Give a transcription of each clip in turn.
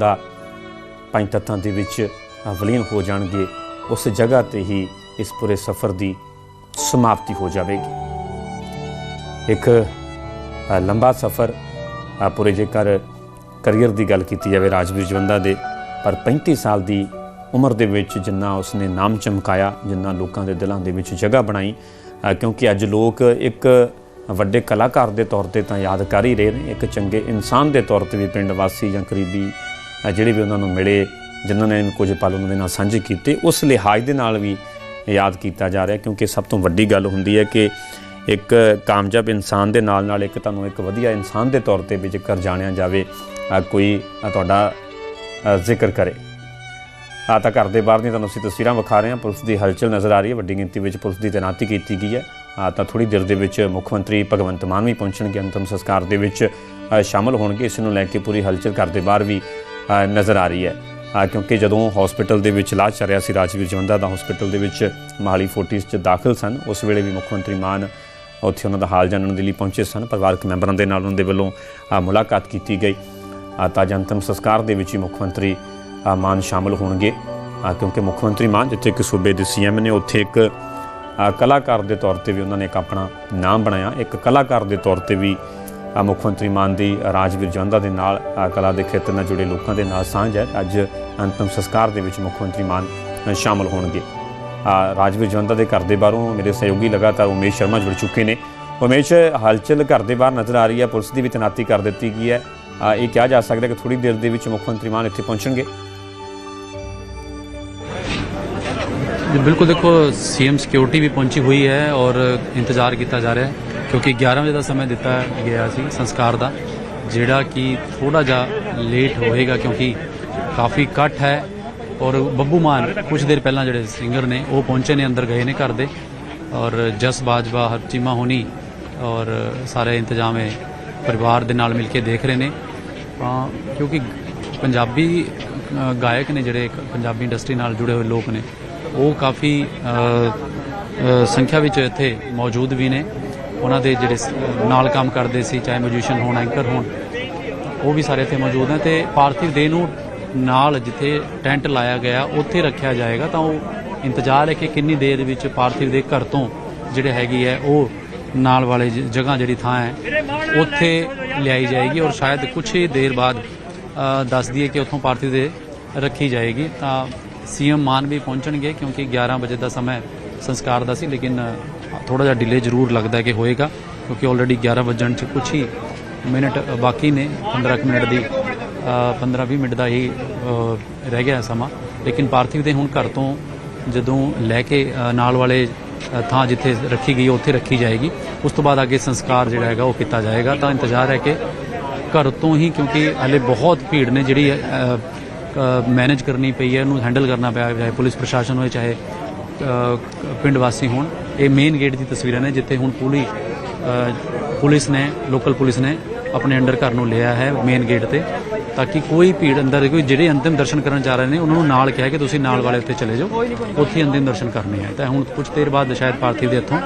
ਜਵੰਦਾ ਪੰਜ ਤੱਤਾਂ ਦੇ ਵਿੱਚ ਵਿਲੀਨ ਹੋ ਜਾਣਗੇ, ਉਸ ਜਗ੍ਹਾ ਤੇ ਹੀ ਇਸ ਪੂਰੇ ਸਫ਼ਰ ਦੀ ਸਮਾਪਤੀ ਹੋ ਜਾਵੇਗੀ। ਇੱਕ ਲੰਬਾ ਸਫ਼ਰ ਪੂਰੇ ਜੇਕਰ ਕੈਰੀਅਰ ਦੀ ਗੱਲ ਕੀਤੀ ਜਾਵੇ ਰਾਜਵੀਰ ਜਵੰਦਾ ਦੇ, ਪਰ 35 ਸਾਲ ਦੀ ਉਮਰ ਦੇ ਵਿੱਚ ਜਿੰਨਾ ਉਸਨੇ ਨਾਮ ਚਮਕਾਇਆ, ਜਿੰਨਾ ਲੋਕਾਂ ਦੇ ਦਿਲਾਂ ਦੇ ਵਿੱਚ ਜਗ੍ਹਾ ਬਣਾਈ ਕਿਉਂਕਿ ਅੱਜ ਲੋਕ ਇੱਕ ਵੱਡੇ ਕਲਾਕਾਰ ਦੇ ਤੌਰ ਤੇ ਤਾਂ ਯਾਦ ਕਰ ਹੀ ਰਹੇ ਨੇ, ਇੱਕ ਚੰਗੇ ਇਨਸਾਨ ਦੇ ਤੌਰ ਤੇ ਵੀ ਪਿੰਡ ਵਾਸੀ ਜਾਂ ਕਰੀਬੀ ਜਿਹੜੇ ਵੀ ਉਹਨਾਂ ਨੂੰ ਮਿਲੇ ਜਿਨ੍ਹਾਂ ਨੇ ਕੁਝ ਪਲ ਉਹਨਾਂ ਦੇ ਨਾਲ ਸਾਂਝੇ ਕੀਤੇ ਉਸ ਲਿਹਾਜ਼ ਦੇ ਨਾਲ ਵੀ ਯਾਦ ਕੀਤਾ ਜਾ ਰਿਹਾ ਕਿਉਂਕਿ ਸਭ ਤੋਂ ਵੱਡੀ ਗੱਲ ਹੁੰਦੀ ਹੈ ਕਿ ਇੱਕ ਕਾਮਯਾਬ ਇਨਸਾਨ ਦੇ ਨਾਲ ਨਾਲ ਇੱਕ ਤੁਹਾਨੂੰ ਇੱਕ ਵਧੀਆ ਇਨਸਾਨ ਦੇ ਤੌਰ ਤੇ ਵੀ ਜੇਕਰ ਜਾਣਿਆ ਜਾਵੇ ਕੋਈ ਤੁਹਾਡਾ ਜ਼ਿਕਰ ਕਰੇ। ਆ ਤਾਂ ਘਰ ਦੇ ਬਾਹਰ ਦੀਆਂ ਤੁਹਾਨੂੰ ਅਸੀਂ ਤਸਵੀਰਾਂ ਵਿਖਾ ਰਹੇ ਹਾਂ ਪੁਲਿਸ ਦੀ ਹਲਚਲ ਨਜ਼ਰ ਆ ਰਹੀ ਹੈ ਵੱਡੀ ਗਿਣਤੀ ਵਿੱਚ ਪੁਲਿਸ ਦੀ ਤੈਨਾਤੀ ਕੀਤੀ ਗਈ ਹੈ। ਆ ਤਾਂ ਥੋੜੀ ਦੇਰ ਦੇ ਵਿੱਚ ਮੁੱਖ ਮੰਤਰੀ ਭਗਵੰਤ ਮਾਨ ਵੀ ਪਹੁੰਚਣਗੇ ਅੰਤਮ ਸੰਸਕਾਰ ਦੇ ਵਿੱਚ ਅ, ਸ਼ਾਮਲ ਹੋਣਗੇ ਇਸ ਨੂੰ ਲੈ ਕੇ ਪੂਰੀ ਹਲਚਲ ਘਰ ਦੇ ਬਾਹਰ ਵੀ ਨਜ਼ਰ ਆ ਰਹੀ ਹੈ। ਕਿਉਂਕਿ ਜਦੋਂ ਹਸਪੀਟਲ ਦੇ ਵਿੱਚ ਇਲਾਜ ਚੱਲ ਰਿਹਾ ਸੀ, ਰਾਜਵੀਰ ਜਵੰਦਾ ਦਾ ਹਸਪੀਟਲ ਦੇ ਵਿੱਚ ਮਹਾਲੀ ਫੋਰਟਿਸ 'ਚ ਦਾਖਲ ਸਨ। ਉਸ ਵੇਲੇ ਵੀ ਮੁੱਖ ਮੰਤਰੀ ਮਾਨ ਉੱਥੇ ਉਹਨਾਂ ਦਾ ਹਾਲ ਜਾਣਨ ਦੇ ਲਈ ਪਹੁੰਚੇ ਸਨ। ਪਰਿਵਾਰਕ ਮੈਂਬਰਾਂ ਦੇ ਨਾਲ ਉਹਨਾਂ ਦੇ ਵੱਲੋਂ ਮੁਲਾਕਾਤ ਕੀਤੀ ਗਈ। ਤਾਂ ਅੱਜ ਅੰਤਮ ਸੰਸਕਾਰ ਦੇ ਵਿੱਚ ਹੀ ਮੁੱਖ ਮੰਤਰੀ ਮਾਨ ਸ਼ਾਮਲ ਹੋਣਗੇ। ਕਿਉਂਕਿ ਮੁੱਖ ਮੰਤਰੀ ਮਾਨ ਜਿੱਥੇ ਇੱਕ ਸੂਬੇ ਦੇ ਸੀਐਮ ਨੇ, ਉੱਥੇ ਇੱਕ ਕਲਾਕਾਰ ਦੇ ਤੌਰ ਤੇ ਵੀ ਉਹਨਾਂ ਨੇ ਇੱਕ ਆਪਣਾ ਨਾਮ ਬਣਾਇਆ। ਇੱਕ ਕਲਾਕਾਰ ਦੇ ਤੌਰ ਤੇ ਵੀ ਮੁੱਖ ਮੰਤਰੀ ਮਾਨ ਦੀ ਰਾਜਵੀਰ ਜਵੰਦਾ ਦੇ ਨਾਲ ਕਲਾ ਦੇ ਖੇਤਰ ਨਾਲ ਜੁੜੇ ਲੋਕਾਂ ਦੇ ਨਾਲ ਸਾਂਝ ਹੈ। ਅੱਜ ਅੰਤਮ ਸੰਸਕਾਰ ਦੇ ਵਿੱਚ ਮੁੱਖ ਮੰਤਰੀ ਮਾਨ ਅ, ਸ਼ਾਮਲ ਹੋਣਗੇ। ਅ, ਰਾਜਵੀਰ ਜਵੰਦਾ ਦੇ ਘਰ ਦੇ ਬਾਹਰੋਂ ਮੇਰੇ ਸਹਿਯੋਗੀ ਲਗਾਤਾਰ ਉਮੇਸ਼ ਸ਼ਰਮਾ ਜੁੜ ਚੁੱਕੇ ਨੇ। ਉਮੇਸ਼ ਹਲਚਲ ਘਰ ਦੇ ਬਾਹਰ ਨਜ਼ਰ ਆ ਰਹੀ ਹੈ। ਪੁਲਿਸ ਦੀ ਵੀ ਤੈਨਾਤੀ ਕਰ ਦਿੱਤੀ ਗਈ ਹੈ। ਇਹ ਕਿਹਾ ਜਾ ਸਕਦਾ ਕਿ ਥੋੜੀ ਦੇਰ ਦੇ ਵਿੱਚ ਮੁੱਖ ਮੰਤਰੀ ਮਾਨ ਇੱਥੇ ਪਹੁੰਚਣਗੇ। ਬਿਲਕੁਲ ਦੇਖੋ ਸੀਐਮ ਸਿਕਿਉਰਿਟੀ ਵੀ ਪਹੁੰਚੀ ਹੋਈ ਹੈ ਔਰ ਇੰਤਜ਼ਾਰ ਕੀਤਾ ਜਾ ਰਿਹਾ ਹੈ। ਕਿਉਂਕਿ 11 ਵਜੇ ਦਾ ਸਮਾਂ ਦਿੱਤਾ ਗਿਆ ਸੀ ਸੰਸਕਾਰ ਦਾ, ਜਿਹੜਾ ਕਿ ਥੋੜਾ ਜਿਹਾ ਲੇਟ ਹੋਏਗਾ ਕਿਉਂਕਿ ਕਾਫੀ ਇਕੱਠ ਹੈ ਔਰ ਬੱਬੂ ਮਾਨ ਕੁਝ ਦੇਰ ਪਹਿਲਾਂ ਜਿਹੜੇ ਸਿੰਗਰ ਨੇ, ਉਹ ਪਹੁੰਚੇ ਨੇ, ਅੰਦਰ ਗਏ ਨੇ ਘਰ ਦੇ ਔਰ ਜਸ ਬਾਜਵਾ, ਹਰਚੀਮਾ ਹੋਣੀ ਔਰ ਸਾਰੇ ਇੰਤਜ਼ਾਮ ਹੈ ਪਰਿਵਾਰ ਦੇ ਨਾਲ ਮਿਲ ਕੇ ਦੇਖ ਰਹੇ ਨੇ। ਤਾਂ ਕਿਉਂਕਿ ਪੰਜਾਬੀ ਗਾਇਕ ਨੇ ਜਿਹੜੇ ਪੰਜਾਬੀ ਇੰਡਸਟਰੀ ਨਾਲ ਜੁੜੇ ਹੋਏ ਲੋਕ ਨੇ, ਉਹ ਕਾਫੀ ਸੰਖਿਆ ਵਿੱਚ ਇੱਥੇ ਮੌਜੂਦ ਵੀ ਨੇ। ਉਹਨਾਂ ਦੇ ਜਿਹੜੇ ਨਾਲ ਕੰਮ ਕਰਦੇ ਸੀ ਚਾਹੇ ਮਿਊਜ਼ੀਸ਼ੀਅਨ ਹੋਣ ਐਂਕਰ ਹੋਣ ਉਹ ਵੀ ਸਾਰੇ ਇੱਥੇ ਮੌਜੂਦ ਨੇ ਤੇ ਪਾਰਥਿਵ ਦੇਹ ਨੂੰ ਨਾਲ ਜਿੱਥੇ ਟੈਂਟ ਲਾਇਆ ਗਿਆ ਉੱਥੇ ਰੱਖਿਆ ਜਾਏਗਾ ਤਾਂ ਉਹ ਇੰਤਜ਼ਾਰ ਹੈ ਕਿ ਕਿੰਨੀ ਦੇਰ ਵਿੱਚ ਪਾਰਥਿਵ ਦੇ ਘਰ ਤੋਂ ਜਿਹੜੇ ਹੈਗੀ ਹੈ ਉਹ ਨਾਲ ਵਾਲੇ ਜਗ੍ਹਾ ਜਿਹੜੀ ਥਾਂ ਹੈ ਉੱਥੇ ਲਿਆਈ ਜਾਏਗੀ ਔਰ ਸ਼ਾਇਦ ਕੁਝ ਹੀ ਦੇਰ ਬਾਅਦ ਅ, ਦੱਸ ਦਈਏ ਕਿ ਉੱਥੋਂ ਪਾਰਥਿਵ ਦੇ ਰੱਖੀ ਜਾਏਗੀ ਤਾਂ ਸੀਐਮ ਮਾਨ ਵੀ ਪਹੁੰਚਣਗੇ ਕਿਉਂਕਿ 11 ਵਜੇ ਦਾ ਸਮਾਂ ਸੰਸਕਾਰ ਦਾ ਸੀ ਲੇਕਿਨ ਥੋੜਾ ਜਿਹਾ ਡਿਲੇ ਜ਼ਰੂਰ ਲੱਗਦਾ ਕਿ ਹੋਏਗਾ, ਕਿਉਂਕਿ ਆਲਰੇਡੀ 11 ਵਜਣ ਚ ਕੁਝ ਹੀ ਮਿੰਟ ਬਾਕੀ ਨੇ 15 ਕੁ ਮਿੰਟ ਦੀ 15-20 ਮਿੰਟ ਦਾ ਹੀ ਰਹਿ ਗਿਆ ਸਮਾਂ। ਲੇਕਿਨ ਪਾਰਥਿਵ ਦੇ ਹੁਣ ਘਰ ਤੋਂ ਜਦੋਂ ਲੈ ਕੇ ਨਾਲ ਵਾਲੇ ਥਾਂ ਜਿੱਥੇ ਰੱਖੀ ਗਈ, ਉੱਥੇ ਰੱਖੀ ਜਾਏਗੀ। ਉਸ ਤੋਂ ਬਾਅਦ ਅੱਗੇ ਸੰਸਕਾਰ ਜਿਹੜਾ ਹੈਗਾ ਉਹ ਕੀਤਾ ਜਾਏਗਾ। ਤਾਂ ਇੰਤਜ਼ਾਰ ਹੈ ਕਿ ਘਰ ਤੋਂ ਹੀ, ਕਿਉਂਕਿ ਹਲੇ ਬਹੁਤ ਭੀੜ ਨੇ ਜਿਹੜੀ ਮੈਨੇਜ ਕਰਨੀ ਪਈ ਹੈ ਇਹਨੂੰ ਹੈਂਡਲ ਕਰਨਾ ਪਿਆ, ਚਾਹੇ ਪੁਲਿਸ ਪ੍ਰਸ਼ਾਸਨ ਹੋਏ, ਚਾਹੇ ਪਿੰਡ ਵਾਸੀ ਹੋਣ। ਇਹ ਮੇਨ ਗੇਟ ਦੀ ਤਸਵੀਰਾਂ ਨੇ ਜਿੱਥੇ ਹੁਣ ਪੂਰੀ ਪੁਲਿਸ ਨੇ ਲੋਕਲ ਪੁਲਿਸ ਨੇ ਆਪਣੇ ਅੰਡਰ ਘਰ ਨੂੰ ਲਿਆ ਹੈ ਮੇਨ ਗੇਟ ਤੇ ਤਾਂ ਕਿ ਕੋਈ ਭੀੜ ਅੰਦਰ ਕੋਈ ਜਿਹੜੇ ਅੰਤਿਮ ਦਰਸ਼ਨ ਕਰਨ ਜਾ ਰਹੇ ਨੇ ਉਹਨਾਂ ਨੂੰ ਨਾਲ ਕਿਹਾ ਕਿ ਤੁਸੀਂ ਨਾਲ ਵਾਲੇ ਉੱਤੇ ਚਲੇ ਜਾਓ। ਉੱਥੇ ਹੀ ਅੰਤਿਮ ਦਰਸ਼ਨ ਕਰਨੇ ਆ। ਤਾਂ ਹੁਣ ਕੁਝ ਦੇਰ ਬਾਅਦ ਸ਼ਾਇਦ ਪਾਰਥਿਵ ਦੇ ਇੱਥੋਂ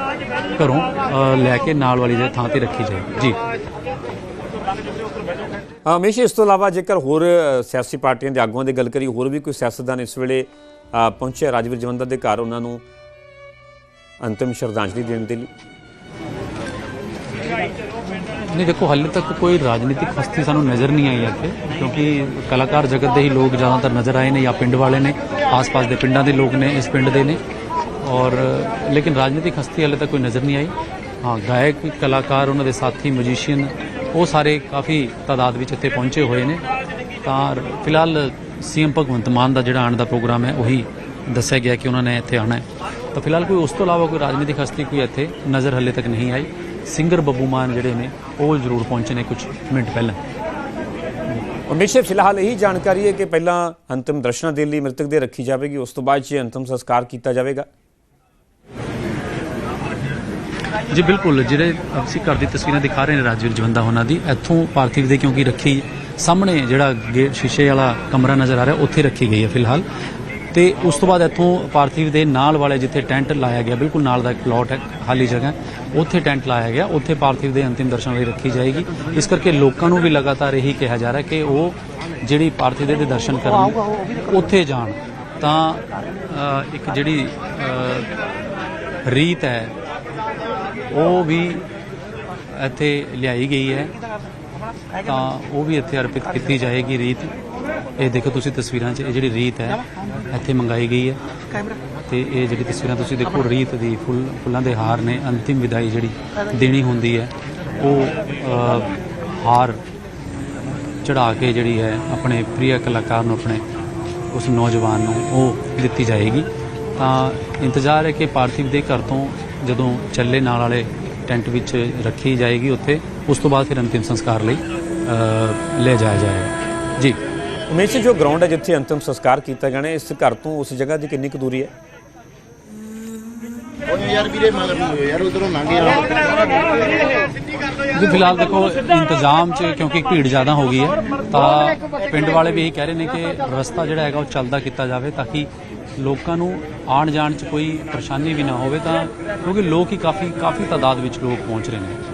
ਘਰੋਂ ਲੈ ਕੇ ਨਾਲ ਵਾਲੀ ਦੇ ਥਾਂ ਤੇ ਰੱਖੀ ਜਾਏ। ਜੀ। ਹਮੇਸ਼ਾ ਇਸ ਤੋਂ ਇਲਾਵਾ ਜੇਕਰ ਹੋਰ ਸਿਆਸੀ ਪਾਰਟੀਆਂ ਦੇ ਆਗੂਆਂ ਦੀ ਗੱਲ ਕਰੀ ਹੋਰ ਵੀ ਕੋਈ ਸਿਆਸਤਦਾਨ ਇਸ ਵੇਲੇ ਅ, ਪਹੁੰਚੇ ਰਾਜਵੀਰ ਜਵੰਦਾ ਦੇ ਘਰ ਉਹਨਾਂ ਨੂੰ ਅੰਤਿਮ ਸ਼ਰਧਾਂਜਲੀ ਦੇਣ ਦੇ ਲਈ। ਨਹੀਂ, ਦੇਖੋ, ਹਾਲੇ ਤੱਕ ਕੋਈ ਰਾਜਨੀਤਿਕ ਹਸਤੀ ਸਾਨੂੰ ਨਜ਼ਰ ਨਹੀਂ ਆਈ ਇੱਥੇ, ਕਿਉਂਕਿ ਕਲਾਕਾਰ ਜਗਤ ਦੇ ਹੀ ਲੋਕ ਜ਼ਿਆਦਾਤਰ ਨਜ਼ਰ ਆਏ ਨੇ, ਜਾਂ ਪਿੰਡ ਵਾਲੇ ਨੇ, ਆਸ-ਪਾਸ ਦੇ ਪਿੰਡਾਂ ਦੇ ਲੋਕ ਨੇ, ਇਸ ਪਿੰਡ ਦੇ ਨੇ। ਔਰ, ਲੇਕਿਨ ਰਾਜਨੀਤਿਕ ਹਸਤੀ ਹਾਲੇ ਤੱਕ ਕੋਈ ਨਜ਼ਰ ਨਹੀਂ ਆਈ। ਹਾਂ, ਗਾਇਕ, ਕਲਾਕਾਰ, ਉਹਨਾਂ ਦੇ ਸਾਥੀ ਮਿਊਜ਼ੀਸ਼ੀਅਨ ਉਹ ਸਾਰੇ ਕਾਫੀ ਤਾਦਾਦ ਵਿੱਚ ਇੱਥੇ ਪਹੁੰਚੇ ਹੋਏ ਨੇ। ਤਾਂ, ਫਿਲਹਾਲ ਸੀਐਮ ਭਗਵੰਤ ਮਾਨ ਦਾ ਜਿਹੜਾ ਆਉਣ ਦਾ ਪ੍ਰੋਗਰਾਮ ਹੈ, ਉਹੀ ਦੱਸਿਆ ਗਿਆ ਕਿ ਉਹਨਾਂ ਨੇ ਇੱਥੇ ਆਉਣਾ ਹੈ। ਤਾਂ ਫਿਲਹਾਲ ਕੋਈ ਉਸ ਤੋਂ ਇਲਾਵਾ ਕੋਈ ਰਾਜਨੀਤਿਕ ਹਸਤੀ ਕੋਈ ਇੱਥੇ ਨਜ਼ਰ ਹੱਲੇ ਤੱਕ ਨਹੀਂ ਆਈ। ਸਿੰਗਰ ਬੱਬੂ ਮਾਨ ਜਿਹੜੇ ਨੇ ਉਹ ਜ਼ਰੂਰ ਪਹੁੰਚੇ ਨੇ ਕੁਝ ਮਿੰਟ ਪਹਿਲਾਂ। ਹਮੇਸ਼ਾ ਫਿਲਹਾਲ ਇਹੀ ਜਾਣਕਾਰੀ ਹੈ ਕਿ ਪਹਿਲਾਂ ਅੰਤਿਮ ਦਰਸ਼ਨਾਂ ਦੇ ਲਈ ਮ੍ਰਿਤਕ ਦੇ ਰੱਖੀ ਜਾਵੇਗੀ ਉਸ ਤੋਂ ਬਾਅਦ 'ਚ ਅੰਤਿਮ ਸੰਸਕਾਰ ਕੀਤਾ ਜਾਵੇਗਾ। ਜੀ ਬਿਲਕੁਲ। ਜਿਹੜੇ ਅਸੀਂ ਘਰ ਦੀ ਤਸਵੀਰਾਂ ਦਿਖਾ ਰਹੇ ਨੇ ਰਾਜਵੀਰ ਜਵੰਦਾ ਉਹਨਾਂ ਦੀ ਇੱਥੋਂ ਪਾਰਥਿਵ ਦੇ ਕਿਉਂਕਿ ਰੱਖੀ ਸਾਹਮਣੇ ਜਿਹੜਾ ਗੇ- ਸ਼ੀਸ਼ੇ ਵਾਲਾ ਕਮਰਾ ਨਜ਼ਰ ਆ ਰਿਹਾ ਉੱਥੇ ਰੱਖੀ ਗਈ ਹੈ ਫਿਲਹਾਲ। ਤੇ ਉਸ ਤੋਂ ਬਾਅਦ ਇੱਥੋਂ ਪਾਰਥਿਵ ਦੇ ਨਾਲ ਵਾਲੇ ਜਿੱਥੇ ਟੈਂਟ ਲਾਇਆ ਗਿਆ, ਬਿਲਕੁਲ ਨਾਲ ਦਾ ਇੱਕ ਪਲਾਟ ਹੈ, ਖਾਲੀ ਜਗ੍ਹਾ ਉੱਥੇ ਟੈਂਟ ਲਾਇਆ ਗਿਆ, ਉੱਥੇ ਪਾਰਥਿਵ ਦੇ ਅੰਤਿਮ ਦਰਸ਼ਨ ਲਈ ਰੱਖੀ ਜਾਏਗੀ। ਇਸ ਕਰਕੇ ਲੋਕਾਂ ਨੂੰ ਵੀ ਲਗਾਤਾਰ ਇਹੀ ਕਿਹਾ ਜਾ ਰਿਹਾ ਕਿ ਉਹ ਜਿਹੜੀ ਪਾਰਥਿਵ ਦੇ ਦਰਸ਼ਨ ਕਰਨ, ਉੱਥੇ ਜਾਣ। ਤਾਂ ਇੱਕ ਜਿਹੜੀ ਰੀਤ ਹੈ, ਉਹ ਵੀ ਇੱਥੇ ਲਿਆਈ ਗਈ ਹੈ। ਤਾਂ ਉਹ ਵੀ ਇੱਥੇ ਅਰਪਿਤ ਕੀਤੀ ਜਾਏਗੀ ਰੀਤ। ਇਹ ਦੇਖੋ ਤੁਸੀਂ ਤਸਵੀਰਾਂ 'ਚ ਇਹ ਜਿਹੜੀ ਰੀਤ ਹੈ ਇੱਥੇ ਮੰਗਾਈ ਗਈ ਹੈ। ਤੇ ਇਹ ਜਿਹੜੀ ਤਸਵੀਰਾਂ ਤੁਸੀਂ ਦੇਖੋ ਰੀਤ ਦੀ ਫੁੱਲ ਫੁੱਲਾਂ ਦੇ ਹਾਰ ਨੇ ਅੰਤਿਮ ਵਿਦਾਈ ਜਿਹੜੀ ਦੇਣੀ ਹੁੰਦੀ ਹੈ ਉਹ ਹਾਰ ਚੜਾ ਕੇ ਜਿਹੜੀ ਹੈ ਆਪਣੇ ਪ੍ਰਿਯ ਕਲਾਕਾਰ ਨੂੰ ਆਪਣੇ ਉਸ ਨੌਜਵਾਨ ਨੂੰ ਉਹ ਦਿੱਤੀ ਜਾਏਗੀ। ਤਾਂ ਇੰਤਜ਼ਾਰ ਹੈ ਕਿ ਪਾਰਥਿਵ ਦੇ ਘਰ ਤੋਂ ਜਦੋਂ ਚੱਲੇ ਨਾਲ ਵਾਲੇ ਟੈਂਟ ਵਿੱਚ ਰੱਖੀ ਜਾਏਗੀ ਉੱਥੇ ਉਸ ਤੋਂ ਬਾਅਦ ਫਿਰ ਅੰਤਿਮ ਸੰਸਕਾਰ ਲਈ ਲੈ ਜਾਇਆ ਜਾਏਗਾ। ਜੀ। ਉਮੇਸ਼ ਜੀ, ਜੋ ਗਰਾਊਂਡ ਹੈ ਜਿੱਥੇ ਅੰਤਿਮ ਸੰਸਕਾਰ ਕੀਤਾ ਜਾਣਾ ਹੈ, ਇਸ ਘਰ ਤੋਂ ਉਸ ਜਗ੍ਹਾ ਦੀ ਕਿੰਨੀ ਕੁ ਦੂਰੀ ਹੈ? ਉਹ ਯਾਰ ਵੀਰੇ ਮਗਰ ਨੂੰ ਹੋਇਓ ਯਾਰ ਉਧਰੋਂ ਲੰਘੇ ਆ। ਜੀ ਫਿਲਹਾਲ ਦੇਖੋ ਇੰਤਜ਼ਾਮ 'ਚ ਕਿਉਂਕਿ ਭੀੜ ਜ਼ਿਆਦਾ ਹੋ ਗਈ ਹੈ ਤਾਂ ਪਿੰਡ ਵਾਲੇ ਵੀ ਇਹੀ ਕਹਿ ਰਹੇ ਨੇ ਕਿ ਰਸਤਾ ਜਿਹੜਾ ਹੈਗਾ ਉਹ ਚੱਲਦਾ ਕੀਤਾ ਜਾਵੇ ਤਾਂ ਕਿ ਲੋਕਾਂ ਨੂੰ ਆਉਣ ਜਾਣ 'ਚ ਕੋਈ ਪਰੇਸ਼ਾਨੀ ਵੀ ਨਾ ਹੋਵੇ ਤਾਂ ਕਿਉਂਕਿ ਲੋਕ ਹੀ ਕਾਫੀ ਕਾਫੀ ਤਾਦਾਦ ਵਿੱਚ ਲੋਕ ਪਹੁੰਚ ਰਹੇ ਨੇ।